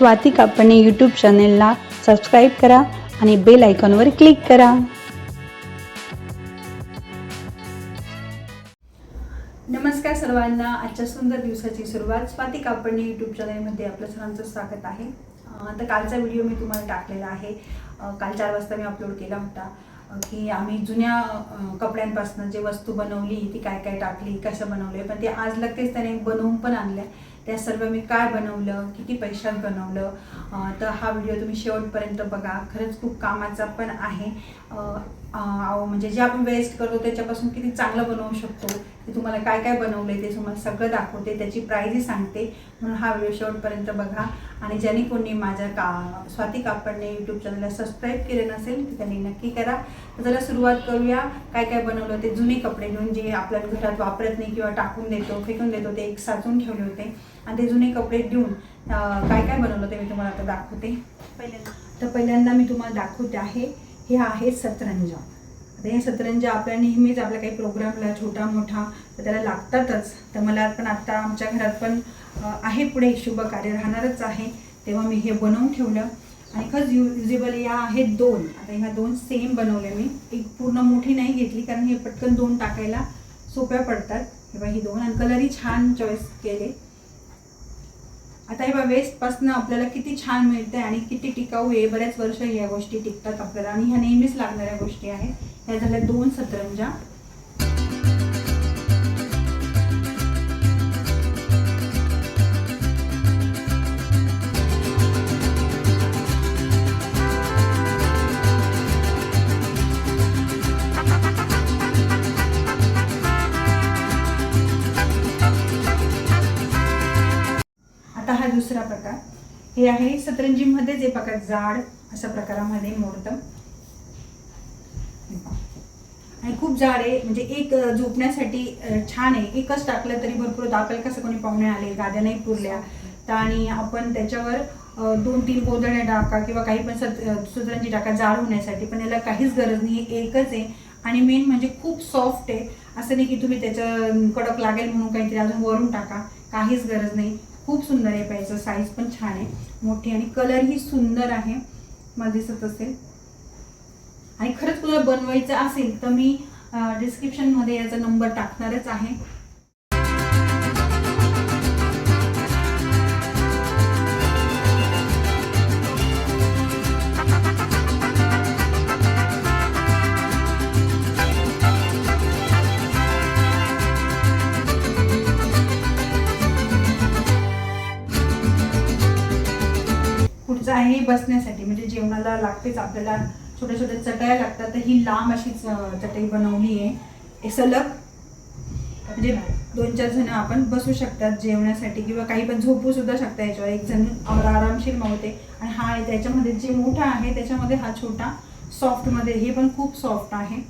Swati Kapane YouTube चॅनेलला subscribe करा आणि बेल आयकॉनवर क्लिक करा. नमस्कार सर्वांना. आजच्या सुंदर दिवसाची सुरुवात स्वाती कापडणे यूट्यूब चॅनलमध्ये आपलं सर्वांचं स्वागत आहे. आता तर कालचा व्हिडिओ मी तुम्हाला टाकलेला आहे. काल चार वाजता मी अपलोड केला होता. की आम्ही जुन्या कपड्यांपासून जे वस्तू बनवली ती काय काय टाकली कसं बनवले पण ते आज लगेच त्याने बनवून पण आणल्या. त्या सर्व मी काय बनवलं किती पैशात बनवलं तर हा व्हिडिओ तुम्ही शेवटपर्यंत बघा. खरंच खूप कामाचा पण आहे. म्हणजे जे आपण वेस्ट करतो त्याच्यापासून किती चांगलं बनवू शकतो ते तुम्हाला काय काय बनवलंय ते तुम्हाला सगळं दाखवते त्याची प्राईजही सांगते. म्हणून हा व्हिडिओ शेवटपर्यंत बघा. आणि ज्यांनी कोणी माझ्या का स्वाती कापडने यूट्यूब चॅनलला सबस्क्राईब केले नसेल तर त्यांनी नक्की करा. तर चला सुरुवात करूया. काय काय बनवलं ते जुने कपडे घेऊन जे आपल्या घरात वापरत नाही किंवा टाकून देतो फेकून देतो ते एक साचून ठेवले होते. आणि ते जुने कपडे घेऊन काय काय बनवलं ते मी तुम्हाला आता दाखवते. पहिल्यांदा. तर पहिल्यांदा मी तुम्हाला दाखवते आहे हे आहे सतरंजा. आता हे सतरंजा आपल्या नेहमीच आपल्या काही प्रोग्रामला छोटा मोठा तर त्याला लागतातच. तर मला पण आत्ता आमच्या घरात पण आहे पुढे शुभ कार्य राहणारच आहे. तेव्हा मी हे बनवून ठेवलं. आणि खरंच यु युजेबल या आहेत दोन. आता ह्या दोन सेम बनवले मी. एक पूर्ण मोठी नाही घेतली कारण हे पटकन दोन टाकायला सोप्या पडतात. हे ही दोन. आणि कलरही छान चॉईस केले. आता हे बघा वेस्टपासनं आपल्याला किती छान मिळते आणि किती टिकाऊ आहे. बऱ्याच वर्ष या गोष्टी टिकतात आपल्याला. आणि ह्या नेहमीच लागणाऱ्या गोष्टी आहेत. ह्या झाल्या दोन सतरंजा. दुसरा प्रकार. हे आहे सतरंजीमध्ये जे प्रकार जाड अशा प्रकारामध्ये मोडतं. आणि खूप जाड आहे म्हणजे एक झोपण्यासाठी छान आहे. एकच टाकलं तरी भरपूर होतं. आपल्याला कसं कोणी पाहुणे आले गाद्या नाही पुरल्या तर आणि आपण त्याच्यावर दोन तीन गोधड्या टाका किंवा काही पण सत सतरंजी टाका जाड होण्यासाठी. पण याला काहीच गरज नाही एकच आहे. आणि मेन म्हणजे खूप सॉफ्ट आहे. असं नाही की तुम्ही त्याचं कडक लागेल म्हणून काहीतरी अजून वरून टाका. काहीच गरज नाही. खूप सुंदर आहे पाहिजे साईज पण छान आहे. मोठी आणि कलरही सुंदर आहे. मला दिसत असेल. आणि खरंच तुला बनवायचं असेल तर मी डिस्क्रिप्शनमध्ये याचा नंबर टाकणारच आहे. आहे बसण्यासाठी म्हणजे जेवणाला लागतेच आपल्याला छोट्या छोट्या चटया लागतात तर ही लांब अशी चटई बनवली आहे. सलग म्हणजे दोन चार जण आपण बसू शकतात जेवण्यासाठी किंवा काही पण झोपू सुद्धा शकता याच्यावर. एक जण आरामशीर मावते. आणि हा त्याच्यामध्ये जे मोठा आहे त्याच्यामध्ये हा छोटा सॉफ्टमध्ये हे पण खूप सॉफ्ट आहे.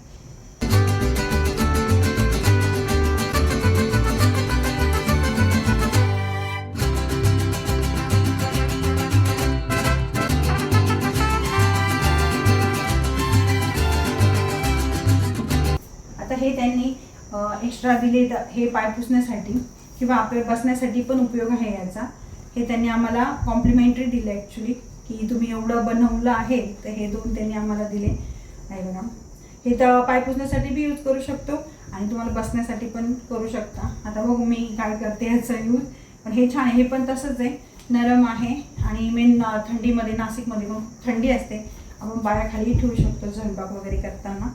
हे त्यांनी एक्स्ट्रा दिले हे पाय पुसण्यासाठी किंवा आपल्या बसण्यासाठी पण उपयोग आहे याचा. हे त्यांनी आम्हाला कॉम्प्लिमेंटरी दिलं ॲक्च्युली की तुम्ही एवढं बनवलं आहे तर हे दोन त्यांनी आम्हाला दिले. नाही बघा. हे तर पाय पुसण्यासाठी बी यूज करू शकतो आणि तुम्हाला बसण्यासाठी पण करू शकता. आता बघू मी काय करते ह्याचा यूज पण हे छान हे पण तसंच आहे. नरम आहे आणि मेन थंडीमध्ये नाशिकमध्ये मग थंडी असते. आपण पायाखाली ठेवू शकतो स्वयंपाक वगैरे करताना.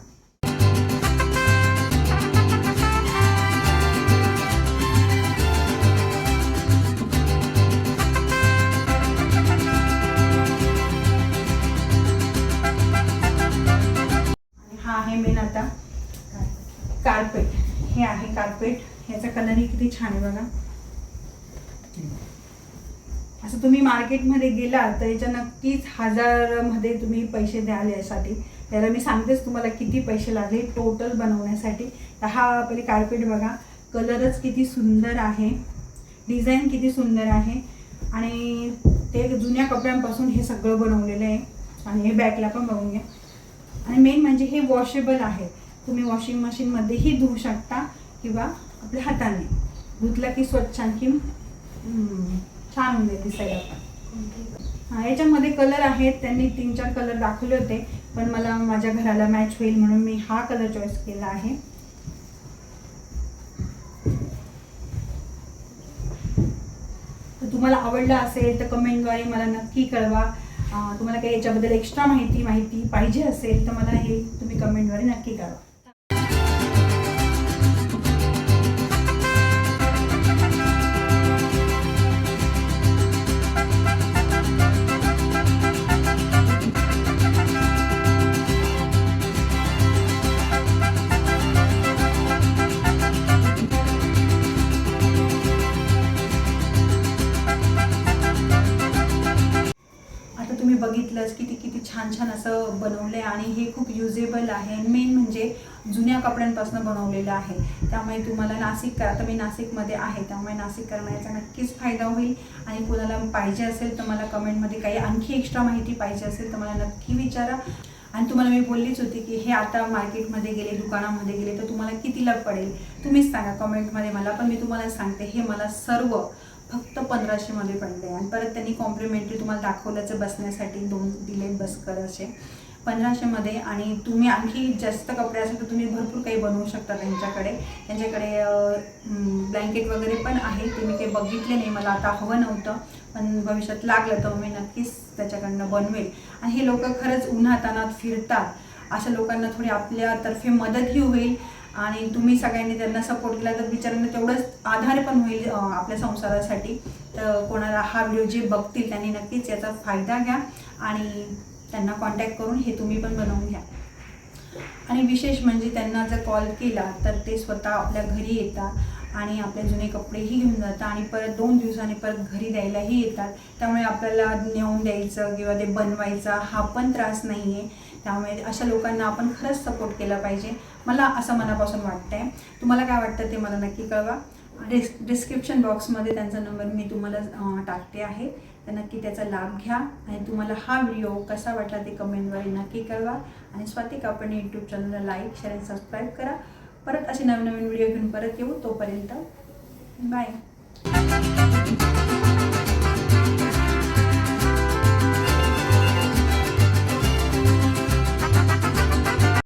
आहे मेन आता कार्पेट हे आहे कार्पेट ह्याचा कलरही किती छान आहे बघा. असं तुम्ही मार्केटमध्ये गेला तर याच्या नक्कीच हजारमध्ये तुम्ही पैसे द्याल यासाठी. त्याला मी सांगतेच तुम्हाला किती पैसे लागले टोटल बनवण्यासाठी. तर हा पहिले कार्पेट बघा. कलरच किती सुंदर आहे. डिझाईन किती सुंदर आहे. आणि ते जुन्या कपड्यांपासून हे सगळं बनवलेलं आहे. आणि हे बॅकला पण बघून घ्या. आणि मेन म्हणजे हे वॉशेबल आहे. तुम्ही वॉशिंग मशीनमध्येही धुवू शकता किंवा आपल्या हाताने. धुतलं की स्वच्छ आणखी छान होऊन जाईल दिसायला पण. हा याच्यामध्ये कलर आहेत. त्यांनी तीन चार कलर दाखवले होते. पण मला माझ्या घराला मॅच होईल म्हणून मी हा कलर चॉईस केला आहे. तुम्हाला आवडला असेल तर कमेंटद्वारे मला नक्की कळवा. तुम्हाला काही याच्याबद्दल एक्स्ट्रा माहिती माहिती पाहिजे असेल तर मला हे तुम्ही कमेंटद्वारे नक्की करा छान छान असं बनवलं आहे आणि हे खूप युजेबल आहे. मेन म्हणजे जुन्या कपड्यांपासून बनवलेलं आहे. त्यामुळे तुम्हाला नाशिक आता मी नाशिकमध्ये आहे. त्यामुळे नाशिक करण्याचा नक्कीच फायदा होईल. आणि कोणाला पाहिजे असेल तर मला कमेंटमध्ये काही आणखी एक्स्ट्रा माहिती पाहिजे असेल तर मला नक्की विचारा. आणि तुम्हाला मी बोललीच होती की हे आता मार्केटमध्ये गेले दुकानामध्ये गेले तर तुम्हाला कितीला पडेल? तुम्हीच सांगा. कमेंटमध्ये मला पण मी तुम्हाला सांगते. हे मला सर्व फक्त पंधराशेमध्ये पडले आणि परत त्यांनी कॉम्प्लिमेंटरी तुम्हाला दाखवल्याचं बसण्यासाठी. दोन दिले बसकर असे पंधराशेमध्ये आणि तुम्ही आणखी जास्त कपडे असेल तर तुम्ही भरपूर काही बनवू शकता त्यांच्याकडे. त्यांच्याकडे ब्लँकेट वगैरे पण आहे. ते मी काही बघितले नाही. मला आता हवं नव्हतं. पण भविष्यात लागलं तर मी नक्कीच त्याच्याकडनं बनवेल. आणि हे लोक खरंच उन्हातानात फिरतात. अशा लोकांना थोडी आपल्यातर्फे मदतही होईल. आणि तुम्ही सगळ्यांनी त्यांना सपोर्ट केला तर बिचारांना तेवढंच आधार पण होईल आपल्या संसारासाठी. तर कोणाला हा व्हिडिओ जे बघतील त्यांनी नक्कीच याचा फायदा घ्या आणि त्यांना कॉन्टॅक्ट करून हे तुम्ही पण बनवून घ्या. आणि विशेष म्हणजे त्यांना जर कॉल केला तर ते स्वतः आपल्या घरी येतात आणि आपले जुने कपडेही घेऊन जातात आणि परत दोन दिवसांनी परत घरी द्यायलाही येतात. त्यामुळे आपल्याला नेऊन द्यायचं किंवा ते बनवायचा हा पण त्रास नाही आहे त्यामुळे अशा लोकांना आपण खरंच सपोर्ट केला पाहिजे. मला असं मनापासून वाटतं आहे तुम्हाला काय वाटतं ते मला नक्की कळवा. डिस् डिस्क्रिप्शन बॉक्समध्ये त्यांचा नंबर मी तुम्हाला टाकते आहे. तर नक्की त्याचा लाभ घ्या. आणि तुम्हाला हा व्हिडिओ कसा वाटला ते कमेंटद्वारे नक्की कळवा. आणि स्वाती आपण यूट्यूब चॅनलला लाईक शेअर आणि सबस्क्राईब करा. परत असे नवीन नवीन व्हिडिओ घेऊन परत येऊ तोपर्यंत. बाय